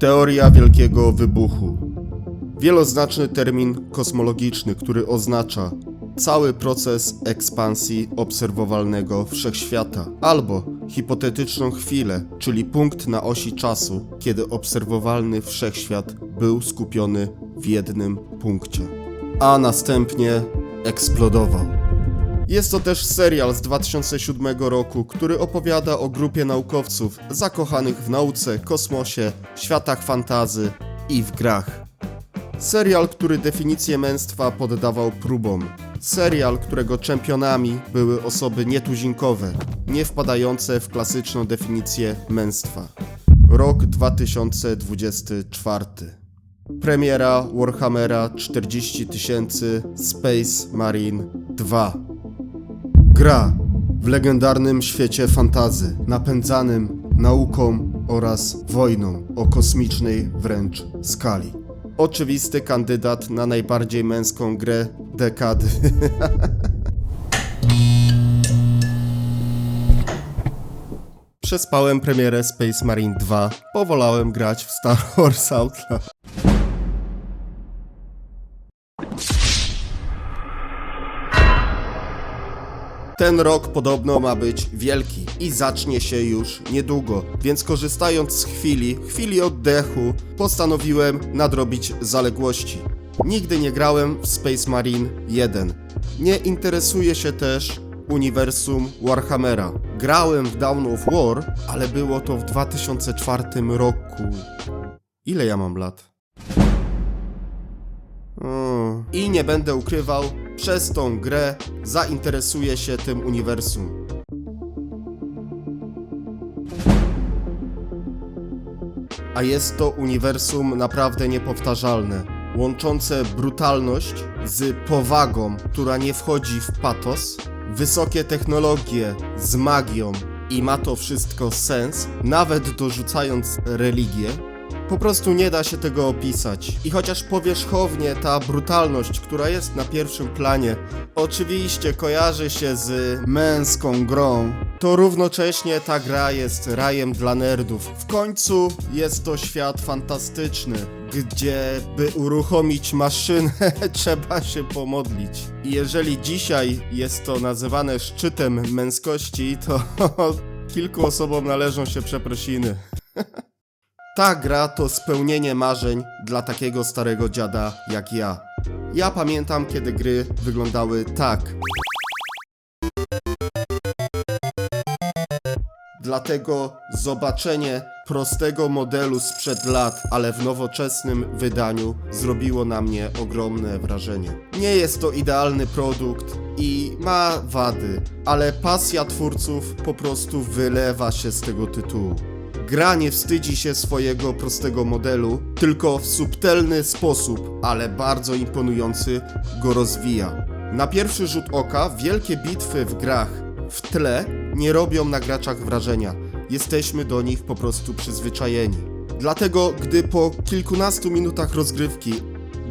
Teoria Wielkiego Wybuchu. Wieloznaczny termin kosmologiczny, który oznacza cały proces ekspansji obserwowalnego wszechświata, albo hipotetyczną chwilę, czyli punkt na osi czasu, kiedy obserwowalny wszechświat był skupiony w jednym punkcie, a następnie eksplodował. Jest to też serial z 2007 roku, który opowiada o grupie naukowców zakochanych w nauce, kosmosie, światach fantazy i w grach. Serial, który definicję męstwa poddawał próbom. Serial, którego czempionami były osoby nietuzinkowe, nie wpadające w klasyczną definicję męstwa. Rok 2024. Premiera Warhammera 40 000 Space Marine 2. Gra w legendarnym świecie fantazy, napędzanym nauką oraz wojną o kosmicznej wręcz skali. Oczywisty kandydat na najbardziej męską grę dekady. Przespałem premierę Space Marine 2, powolałem grać w Star Wars Outlaw. Ten rok podobno ma być wielki i zacznie się już niedługo, więc korzystając z chwili, chwili oddechu, postanowiłem nadrobić zaległości. Nigdy nie grałem w Space Marine 1. Nie interesuję się też uniwersum Warhammera. Grałem w Dawn of War, ale było to w 2004 roku. Ile ja mam lat? Mm. I nie będę ukrywał, przez tą grę zainteresuję się tym uniwersum. A jest to uniwersum naprawdę niepowtarzalne, łączące brutalność z powagą, która nie wchodzi w patos, wysokie technologie z magią i ma to wszystko sens, nawet dorzucając religię, po prostu nie da się tego opisać. I chociaż powierzchownie ta brutalność, która jest na pierwszym planie, oczywiście kojarzy się z męską grą, to równocześnie ta gra jest rajem dla nerdów. W końcu jest to świat fantastyczny, gdzie by uruchomić maszynę trzeba się pomodlić. I jeżeli dzisiaj jest to nazywane szczytem męskości, to kilku osobom należą się przeprosiny. Ta gra to spełnienie marzeń dla takiego starego dziada jak ja. Ja pamiętam, kiedy gry wyglądały tak. Dlatego zobaczenie prostego modelu sprzed lat, ale w nowoczesnym wydaniu zrobiło na mnie ogromne wrażenie. Nie jest to idealny produkt i ma wady, ale pasja twórców po prostu wylewa się z tego tytułu. Gra nie wstydzi się swojego prostego modelu, tylko w subtelny sposób, ale bardzo imponujący go rozwija. Na pierwszy rzut oka wielkie bitwy w grach w tle nie robią na graczach wrażenia. Jesteśmy do nich po prostu przyzwyczajeni. Dlatego, gdy po kilkunastu minutach rozgrywki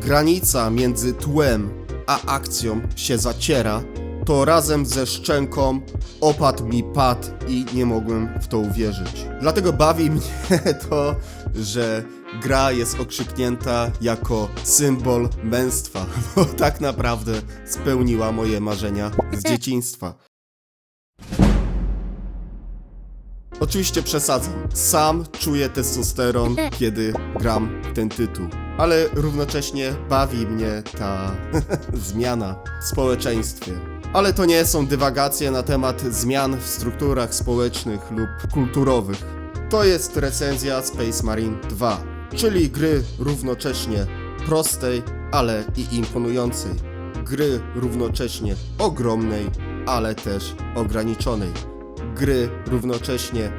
granica między tłem a akcją się zaciera, to razem ze szczęką opadł mi pad i nie mogłem w to uwierzyć. Dlatego bawi mnie to, że gra jest okrzyknięta jako symbol męstwa, bo tak naprawdę spełniła moje marzenia z dzieciństwa. Oczywiście przesadzam. Sam czuję testosteron, kiedy gram ten tytuł. Ale równocześnie bawi mnie ta zmiana w społeczeństwie. Ale to nie są dywagacje na temat zmian w strukturach społecznych lub kulturowych. To jest recenzja Space Marine 2, czyli gry równocześnie prostej, ale i imponującej. Gry równocześnie ogromnej, ale też ograniczonej. Gry równocześnie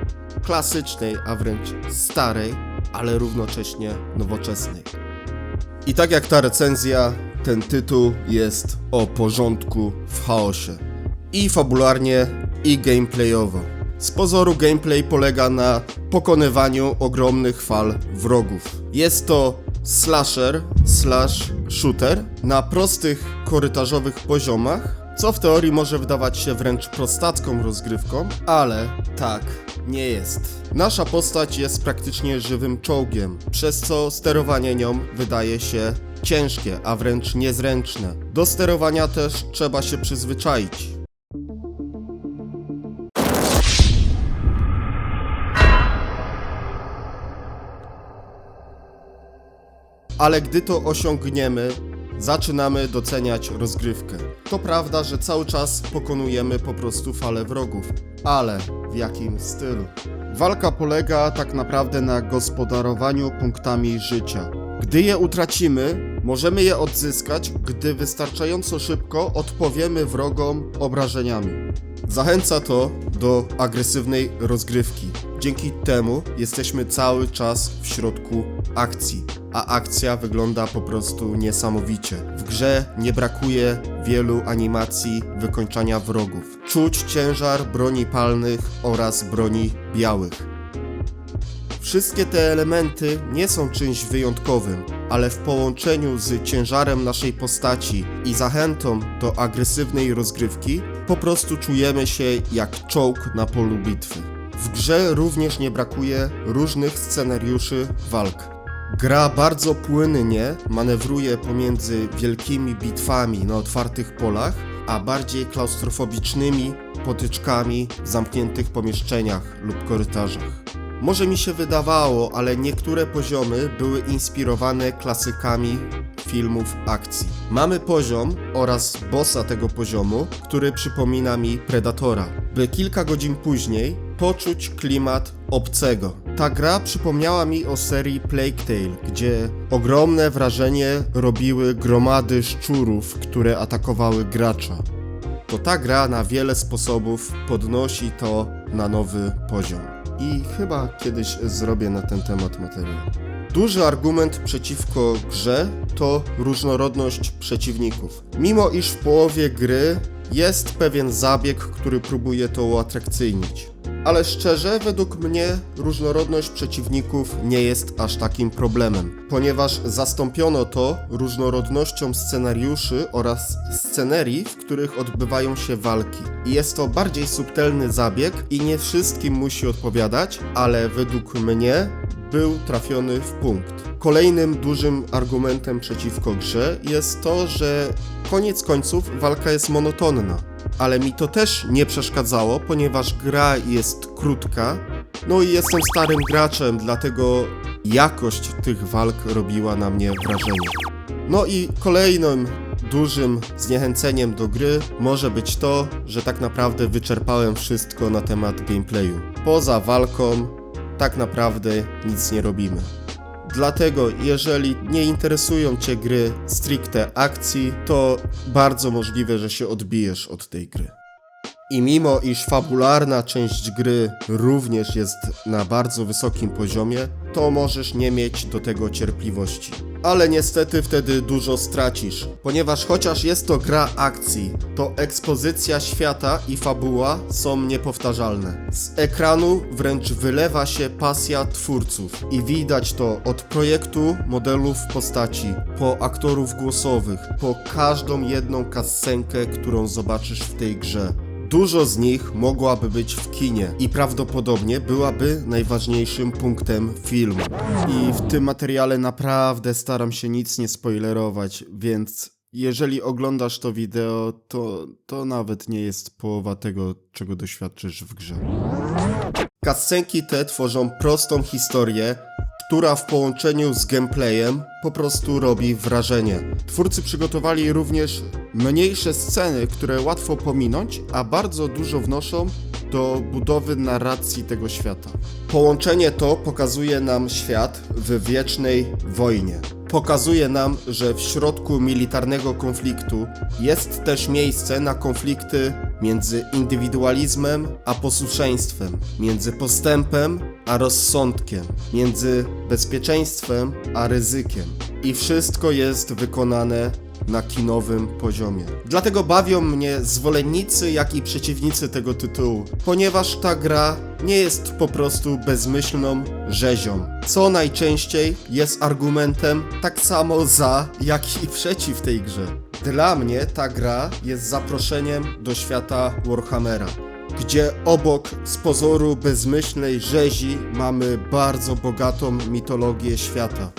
klasycznej, a wręcz starej, ale równocześnie nowoczesnej. I tak jak ta recenzja, ten tytuł jest o porządku w chaosie. I fabularnie, i gameplayowo. Z pozoru gameplay polega na pokonywaniu ogromnych fal wrogów. Jest to slasher slash shooter na prostych korytarzowych poziomach, co w teorii może wydawać się wręcz prostacką rozgrywką, ale tak, nie jest. Nasza postać jest praktycznie żywym czołgiem, przez co sterowanie nią wydaje się ciężkie, a wręcz niezręczne. Do sterowania też trzeba się przyzwyczaić. Ale gdy to osiągniemy, zaczynamy doceniać rozgrywkę. To prawda, że cały czas pokonujemy po prostu falę wrogów, ale w jakim stylu? Walka polega tak naprawdę na gospodarowaniu punktami życia. Gdy je utracimy, możemy je odzyskać, gdy wystarczająco szybko odpowiemy wrogom obrażeniami. Zachęca to do agresywnej rozgrywki. Dzięki temu jesteśmy cały czas w środku akcji, a akcja wygląda po prostu niesamowicie. W grze nie brakuje wielu animacji wykończania wrogów. Czuć ciężar broni palnych oraz broni białych. Wszystkie te elementy nie są czymś wyjątkowym, ale w połączeniu z ciężarem naszej postaci i zachętą do agresywnej rozgrywki, po prostu czujemy się jak czołg na polu bitwy. W grze również nie brakuje różnych scenariuszy walk. Gra bardzo płynnie manewruje pomiędzy wielkimi bitwami na otwartych polach, a bardziej klaustrofobicznymi potyczkami w zamkniętych pomieszczeniach lub korytarzach. Może mi się wydawało, ale niektóre poziomy były inspirowane klasykami filmów akcji. Mamy poziom oraz bossa tego poziomu, który przypomina mi Predatora, by kilka godzin później poczuć klimat obcego. Ta gra przypomniała mi o serii Plague Tale, gdzie ogromne wrażenie robiły gromady szczurów, które atakowały gracza to ta gra na wiele sposobów podnosi to na nowy poziom. I chyba kiedyś zrobię na ten temat materiał. Duży argument przeciwko grze to różnorodność przeciwników. Mimo iż w połowie gry jest pewien zabieg, który próbuje to uatrakcyjnić. Ale szczerze, według mnie różnorodność przeciwników nie jest aż takim problemem, ponieważ zastąpiono to różnorodnością scenariuszy oraz scenerii, w których odbywają się walki. I jest to bardziej subtelny zabieg i nie wszystkim musi odpowiadać, ale według mnie był trafiony w punkt. Kolejnym dużym argumentem przeciwko grze jest to, że koniec końców walka jest monotonna. Ale mi to też nie przeszkadzało, ponieważ gra jest krótka. No i jestem starym graczem, dlatego jakość tych walk robiła na mnie wrażenie. No i kolejnym dużym zniechęceniem do gry może być to, że tak naprawdę wyczerpałem wszystko na temat gameplayu. Poza walką tak naprawdę nic nie robimy. Dlatego, jeżeli nie interesują Cię gry stricte akcji, to bardzo możliwe, że się odbijesz od tej gry. I mimo iż fabularna część gry również jest na bardzo wysokim poziomie, to możesz nie mieć do tego cierpliwości. Ale niestety wtedy dużo stracisz, ponieważ chociaż jest to gra akcji, to ekspozycja świata i fabuła są niepowtarzalne. Z ekranu wręcz wylewa się pasja twórców i widać to od projektu modelów postaci, po aktorów głosowych, po każdą jedną kascenkę, którą zobaczysz w tej grze. Dużo z nich mogłaby być w kinie i prawdopodobnie byłaby najważniejszym punktem filmu. I w tym materiale naprawdę staram się nic nie spoilerować, więc jeżeli oglądasz to wideo, to, to nawet nie jest połowa tego, czego doświadczysz w grze. Kascenki te tworzą prostą historię, która w połączeniu z gameplayem po prostu robi wrażenie. Twórcy przygotowali również mniejsze sceny, które łatwo pominąć, a bardzo dużo wnoszą do budowy narracji tego świata. Połączenie to pokazuje nam świat w wiecznej wojnie. Pokazuje nam, że w środku militarnego konfliktu jest też miejsce na konflikty między indywidualizmem a posłuszeństwem, między postępem a rozsądkiem, między bezpieczeństwem a ryzykiem. I wszystko jest wykonane na kinowym poziomie. Dlatego bawią mnie zwolennicy, jak i przeciwnicy tego tytułu, ponieważ ta gra nie jest po prostu bezmyślną rzezią, co najczęściej jest argumentem tak samo za, jak i przeciw tej grze. Dla mnie ta gra jest zaproszeniem do świata Warhammera. gdzie obok z pozoru bezmyślnej rzezi mamy bardzo bogatą mitologię świata.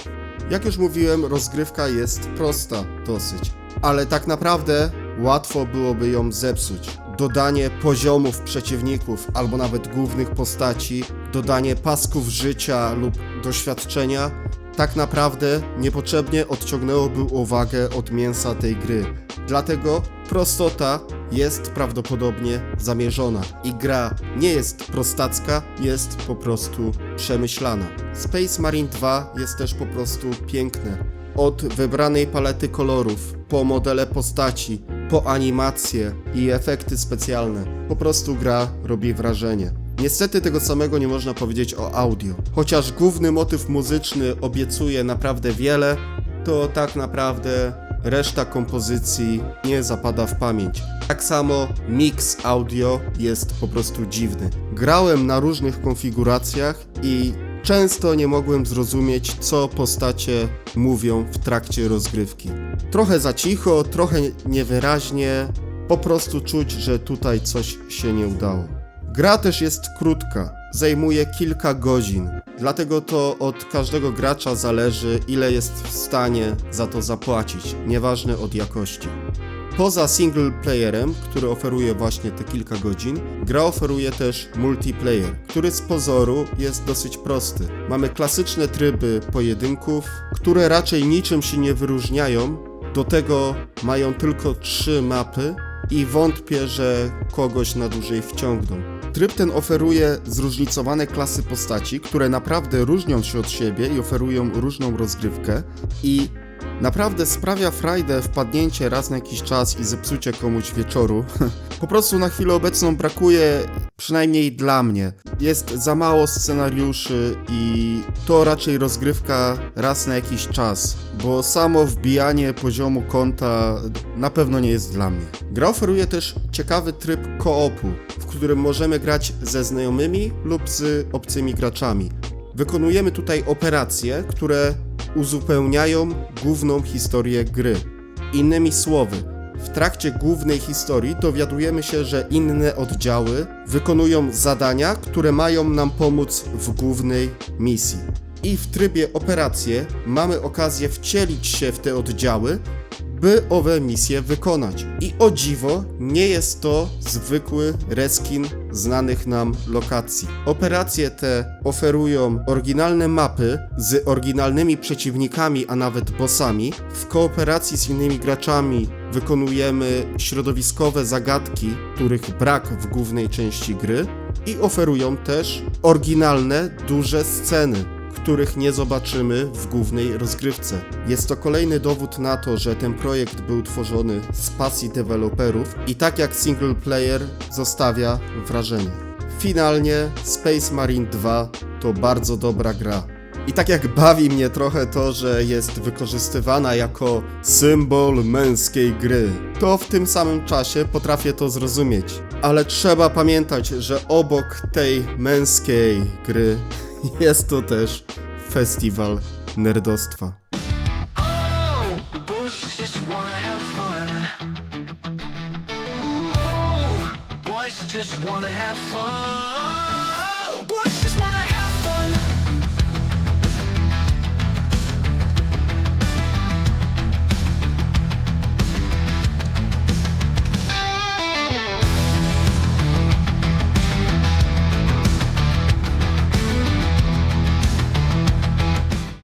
Jak już mówiłem, rozgrywka jest prosta dosyć, ale tak naprawdę łatwo byłoby ją zepsuć. Dodanie poziomów przeciwników albo nawet głównych postaci, dodanie pasków życia lub doświadczenia tak naprawdę niepotrzebnie odciągnęłoby uwagę od mięsa tej gry. Dlatego prostota jest prawdopodobnie zamierzona i gra nie jest prostacka, jest po prostu przemyślana. Space Marine 2 jest też po prostu piękne. Od wybranej palety kolorów, po modele postaci, po animacje i efekty specjalne. Po prostu gra robi wrażenie. Niestety tego samego nie można powiedzieć o audio. Chociaż główny motyw muzyczny obiecuje naprawdę wiele, to tak naprawdę reszta kompozycji nie zapada w pamięć. Tak samo mix audio jest po prostu dziwny. Grałem na różnych konfiguracjach i często nie mogłem zrozumieć, co postacie mówią w trakcie rozgrywki. Trochę za cicho, trochę niewyraźnie, po prostu czuć, że tutaj coś się nie udało. Gra też jest krótka, zajmuje kilka godzin, dlatego to od każdego gracza zależy, ile jest w stanie za to zapłacić, nieważne od jakości. Poza single playerem, który oferuje właśnie te kilka godzin, gra oferuje też multiplayer, który z pozoru jest dosyć prosty. Mamy klasyczne tryby pojedynków, które raczej niczym się nie wyróżniają, do tego mają tylko trzy mapy i wątpię, że kogoś na dłużej wciągną. Tryb ten oferuje zróżnicowane klasy postaci, które naprawdę różnią się od siebie i oferują różną rozgrywkę i naprawdę sprawia frajdę wpadnięcie raz na jakiś czas i zepsucie komuś wieczoru. po prostu na chwilę obecną brakuje, przynajmniej dla mnie. Jest za mało scenariuszy i to raczej rozgrywka raz na jakiś czas, bo samo wbijanie poziomu konta na pewno nie jest dla mnie. Gra oferuje też ciekawy tryb koopu, w którym możemy grać ze znajomymi lub z obcymi graczami. Wykonujemy tutaj operacje, które uzupełniają główną historię gry. Innymi słowy, w trakcie głównej historii dowiadujemy się, że inne oddziały wykonują zadania, które mają nam pomóc w głównej misji. I w trybie operacje mamy okazję wcielić się w te oddziały, by owe misje wykonać. I o dziwo, nie jest to zwykły reskin znanych nam lokacji. Operacje te oferują oryginalne mapy z oryginalnymi przeciwnikami, a nawet bossami. W kooperacji z innymi graczami wykonujemy środowiskowe zagadki, których brak w głównej części gry. I oferują też oryginalne, duże sceny, których nie zobaczymy w głównej rozgrywce. Jest to kolejny dowód na to, że ten projekt był tworzony z pasji deweloperów i tak jak single player zostawia wrażenie. Finalnie Space Marine 2 to bardzo dobra gra. I tak jak bawi mnie trochę to, że jest wykorzystywana jako symbol męskiej gry, to w tym samym czasie potrafię to zrozumieć. Ale trzeba pamiętać, że obok tej męskiej gry jest to też festiwal nerdostwa. Just wanna have fun.